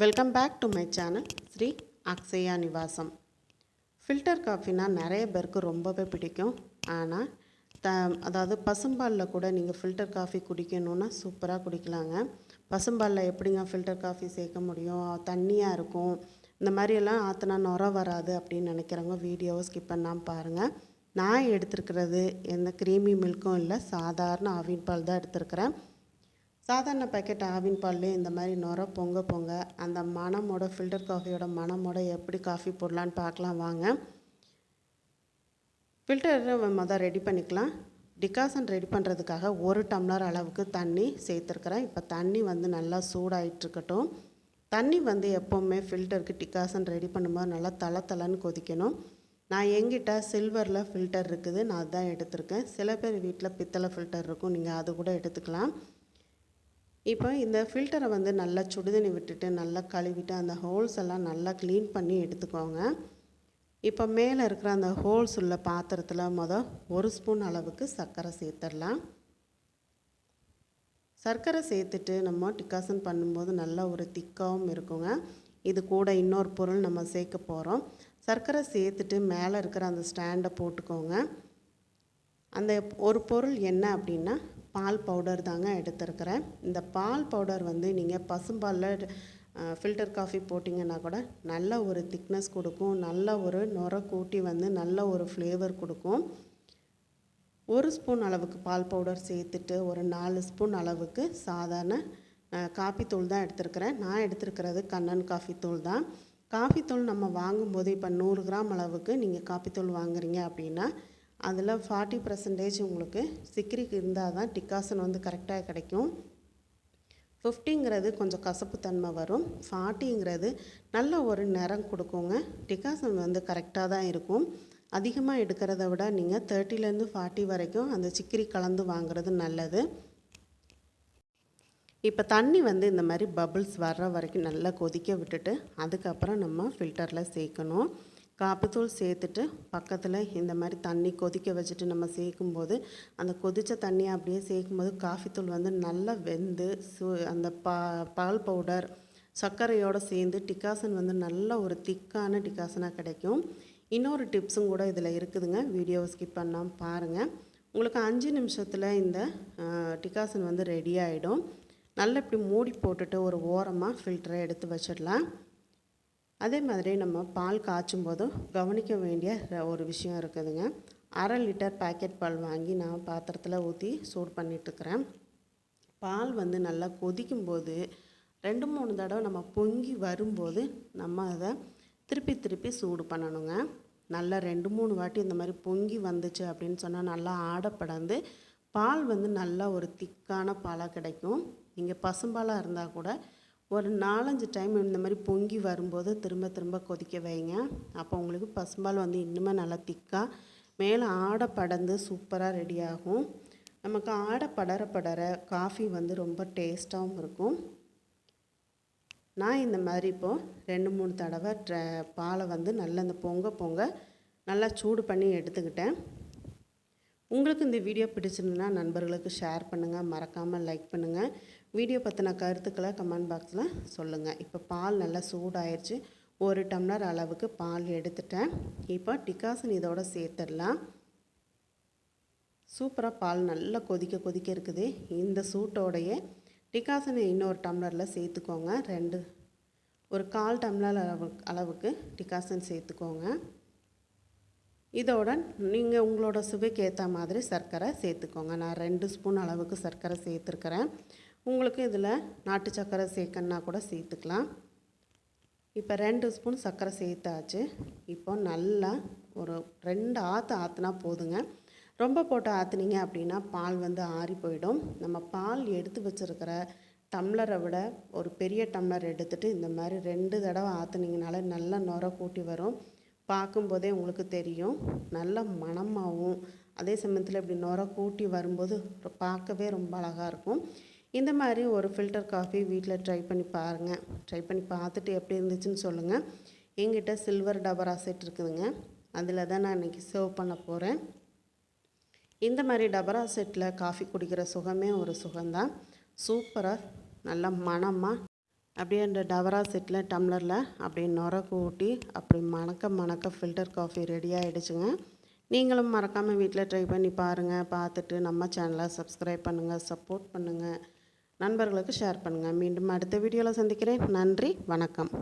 Welcome back to my channel Sri Akshaya Nivasam filter காஃபினா நிறைய பேருக்கு ரொம்பவே பிடிக்கும். ஆனால் த அதாவது பசும்பாலில் கூட நீங்கள் ஃபில்டர் காஃபி குடிக்கணுன்னா சூப்பராக குடிக்கலாங்க. பசும்பாலில் எப்படிங்க ஃபில்டர் காஃபி சேர்க்க முடியும்? தண்ணியாக இருக்கும். இந்த மாதிரியெல்லாம் ஆற்றுனா நுர வராது அப்படின்னு நினைக்கிறவங்க வீடியோவை ஸ்கிப் பண்ணாமல் பாருங்கள் நான் எடுத்துருக்கிறது எந்த க்ரீமி மில்க்கும் இல்லை சாதாரண ஆவின் பால் தான் எடுத்துருக்கிறேன். சாதாரண பேக்கெட் ஆவின் பால்லேயும் இந்த மாதிரி நுர பொங்க பொங்க அந்த மணமோட ஃபில்டர் காஃபியோட மணமோட எப்படி காஃபி போடலான்னு பார்க்கலாம் வாங்க. ஃபில்டரை மொதல் ரெடி பண்ணிக்கலாம். டிகாசன் ரெடி பண்ணுறதுக்காக ஒரு டம்ளர் அளவுக்கு தண்ணி சேர்த்துருக்குறேன். இப்போ தண்ணி வந்து நல்லா சூடாயிட்ருக்கட்டும் தண்ணி வந்து எப்போவுமே ஃபில்டருக்கு டிகாசன் ரெடி பண்ணும்போது நல்லா தலை தலைன்னு கொதிக்கணும். நான் எங்கிட்ட சில்வரில் ஃபில்டர் இருக்குது. நான் அதுதான் எடுத்திருக்கேன். சில பேர் வீட்டில் பித்தளை ஃபில்டர் இருக்கும். நீங்கள் அது கூட எடுத்துக்கலாம். இப்போ இந்த ஃபில்டரை வந்து நல்லா சுடுதண்ணி விட்டுட்டு நல்லா கழுவிட்டு அந்த ஹோல்ஸ் எல்லாம் நல்லா க்ளீன் பண்ணி எடுத்துக்கோங்க. இப்போ மேலே இருக்கிற அந்த ஹோல்ஸ் உள்ள பாத்திரத்தில் மொதல் ஒரு ஸ்பூன் அளவுக்கு சர்க்கரை சேர்த்துடலாம். சர்க்கரை சேர்த்துட்டு நம்ம டிகாசன் பண்ணும்போது நல்லா ஒரு திக்காகவும் இருக்குங்க. இது கூட இன்னொரு பொருள் நம்ம சேர்க்க போகிறோம் சர்க்கரை சேர்த்துட்டு மேலே இருக்கிற அந்த ஸ்டாண்டை போட்டுக்கோங்க. அந்த ஒரு பொருள் என்ன அப்படின்னா பால் பவுடர் தாங்க எடுத்துருக்கிறேன். இந்த பால் பவுடர் வந்து நீங்கள் பசும்பாலில் ஃபில்டர் காஃபி போட்டிங்கன்னா கூட நல்ல ஒரு திக்னஸ் கொடுக்கும். நல்ல ஒரு நுர கூட்டி வந்து நல்ல ஒரு ஃப்ளேவர் கொடுக்கும். ஒரு ஸ்பூன் அளவுக்கு பால் பவுடர் சேர்த்துட்டு ஒரு நாலு ஸ்பூன் அளவுக்கு சாதாரண காஃபி தூள் தான் எடுத்துருக்கிறேன். நான் எடுத்துருக்கிறது கண்ணன் காஃபி தூள் தான். காஃபி தூள் நம்ம வாங்கும்போது இப்போ நூறு கிராம் அளவுக்கு நீங்கள் காஃபி தூள் வாங்குறீங்க அப்படின்னா அதில் ஃபார்ட்டி பர்சன்டேஜ் உங்களுக்கு சிக்கிரிக்கு இருந்தால் தான் டிக்காசன் வந்து கரெக்டாக கிடைக்கும். ஃபிஃப்டிங்கிறது கொஞ்சம் கசப்பு தன்மை வரும். ஃபார்ட்டிங்கிறது நல்ல ஒரு நிறம் கொடுக்குங்க. டிகாசன் வந்து கரெக்டாக தான் இருக்கும். அதிகமாக எடுக்கிறத விட நீங்கள் தேர்ட்டிலேருந்து ஃபார்ட்டி வரைக்கும் அந்த சிக்கிரி கலந்து வாங்குறது நல்லது. இப்போ தண்ணி வந்து இந்த மாதிரி பபுள்ஸ் வர்ற வரைக்கும் நல்லா கொதிக்க விட்டுட்டு அதுக்கப்புறம் நம்ம ஃபில்டரில் சேர்க்கணும். காப்பித்தூள் சேர்த்துட்டு பக்கத்தில் இந்த மாதிரி தண்ணி கொதிக்க வச்சுட்டு நம்ம சேர்க்கும்போது அந்த கொதித்த தண்ணியை அப்படியே சேர்க்கும்போது காஃபித்தூள் வந்து நல்லா வெந்து சு அந்த பா பால் பவுடர் சர்க்கரையோடு சேர்ந்து டிகாசன் வந்து நல்ல ஒரு திக்கான டிகாசனாக கிடைக்கும். இன்னொரு டிப்ஸும் கூட இதில் இருக்குதுங்க. வீடியோவை ஸ்கிப் பண்ணாமல் பாருங்கள் உங்களுக்கு அஞ்சு நிமிஷத்தில் இந்த டிகாசன் வந்து ரெடி ஆகிடும் நல்லா இப்படி மூடி போட்டுட்டு ஒரு ஓரமாக ஃபில்டரை எடுத்து வச்சிடலாம். அதே மாதிரி நம்ம பால் காய்ச்சும் போதும் கவனிக்க வேண்டிய ஒரு விஷயம் இருக்குதுங்க. அரை லிட்டர் பேக்கெட் பால் வாங்கி நான் பாத்திரத்தில் ஊற்றி சூடு பண்ணிட்டுருக்கிறேன். பால் வந்து நல்லா கொதிக்கும்போது ரெண்டு மூணு தடவை நம்ம பொங்கி வரும்போது நம்ம அதை திருப்பி திருப்பி சூடு பண்ணணுங்க. நல்லா ரெண்டு மூணு வாட்டி இந்த மாதிரி பொங்கி வந்துச்சு அப்படின்னு சொன்னால் நல்லா ஆடப்படந்து பால் வந்து நல்லா ஒரு திக்கான பாலாக கிடைக்கும். நீங்கள் பசும்பாலாக இருந்தால் கூட ஒரு நாலஞ்சு டைம் இந்த மாதிரி பொங்கி வரும்போது திரும்ப திரும்ப கொதிக்க வைங்க. அப்போ உங்களுக்கு பசும்பால் வந்து இன்னுமே நல்லா திக்காக மேலே ஆடை படந்து சூப்பராக ரெடி ஆகும். நமக்கு ஆடை படர படர காஃபி வந்து ரொம்ப டேஸ்ட்டாகவும் இருக்கும். நான் இந்த மாதிரி இப்போது ரெண்டு மூணு தடவை ட்ர பாலை வந்து நல்லா இந்த பொங்க பொங்க நல்லா சூடு பண்ணி எடுத்துக்கிட்டேன். உங்களுக்கு இந்த வீடியோ பிடிச்சிருந்துன்னா நண்பர்களுக்கு ஷேர் பண்ணுங்கள் மறக்காமல் லைக் பண்ணுங்கள் வீடியோ பற்றின கருத்துக்களை கமெண்ட் பாக்ஸில் சொல்லுங்கள் இப்போ பால் நல்லா சூடாயிருச்சு. ஒரு டம்ளர் அளவுக்கு பால் எடுத்துட்டேன். இப்போ டிகாசன் இதோட சேர்த்துடலாம். சூப்பராக பால் நல்லா கொதிக்க கொதிக்க இருக்குது. இந்த சூட்டோடைய டிகாசனை இன்னொரு டம்ளரில் சேர்த்துக்கோங்க. ரெண்டு ஒரு கால் டம்ளர் அளவு அளவுக்கு டிகாசன் சேர்த்துக்கோங்க. இதோட நீங்கள் உங்களோட சுவைக்கு ஏற்ற மாதிரி சர்க்கரை சேர்த்துக்கோங்க. நான் ரெண்டு ஸ்பூன் அளவுக்கு சர்க்கரை சேர்த்துருக்கிறேன். உங்களுக்கு இதில் நாட்டு சர்க்கரை சேர்க்கணுன்னா கூட சேர்த்துக்கலாம். இப்போ ரெண்டு ஸ்பூன் சர்க்கரை சேர்த்தாச்சு. இப்போ நல்லா ஒரு ரெண்டு ஆற்று ஆற்றுனா போதுங்க. ரொம்ப போட்டு ஆற்றுனீங்க அப்படின்னா பால் வந்து ஆறி போயிடும். நம்ம பால் எடுத்து வச்சுருக்கிற டம்ளரை விட ஒரு பெரிய டம்ளர் எடுத்துகிட்டு இந்த மாதிரி ரெண்டு தடவை ஆற்றுனீங்கனால நல்லா நுர கூட்டி வரும். பார்க்கும்போதே உங்களுக்கு தெரியும். நல்ல மணமாகவும் அதே சமயத்தில் இப்படி நுர கூட்டி வரும்போது பார்க்கவே ரொம்ப அழகாக இருக்கும். இந்த மாதிரி ஒரு ஃபில்டர் காஃபி வீட்டில் ட்ரை பண்ணி பாருங்கள் ட்ரை பண்ணி பார்த்துட்டு எப்படி இருந்துச்சுன்னு சொல்லுங்கள் எங்கிட்ட சில்வர் டபரா செட் இருக்குதுங்க. அதில் தான் நான் இன்றைக்கி சர்வ் பண்ண போகிறேன் இந்த மாதிரி டபரா செட்டில் காஃபி குடிக்கிற சுகமே ஒரு சுகம்தான். சூப்பராக நல்லா மணமாக அப்படியே அந்த டவரா செட்டில் டம்ளரில் அப்படியே நுர கூட்டி அப்படி மணக்க மணக்க ஃபில்டர் காஃபி ரெடி ஆகிடுச்சுங்க நீங்களும் மறக்காமல் வீட்டில் ட்ரை பண்ணி பாருங்கள் பார்த்துட்டு நம்ம சேனலை சப்ஸ்கிரைப் பண்ணுங்கள் சப்போர்ட் பண்ணுங்கள் நண்பர்களுக்கு ஷேர் பண்ணுங்கள் மீண்டும் அடுத்த வீடியோவில் சந்திக்கிறேன். நன்றி வணக்கம்.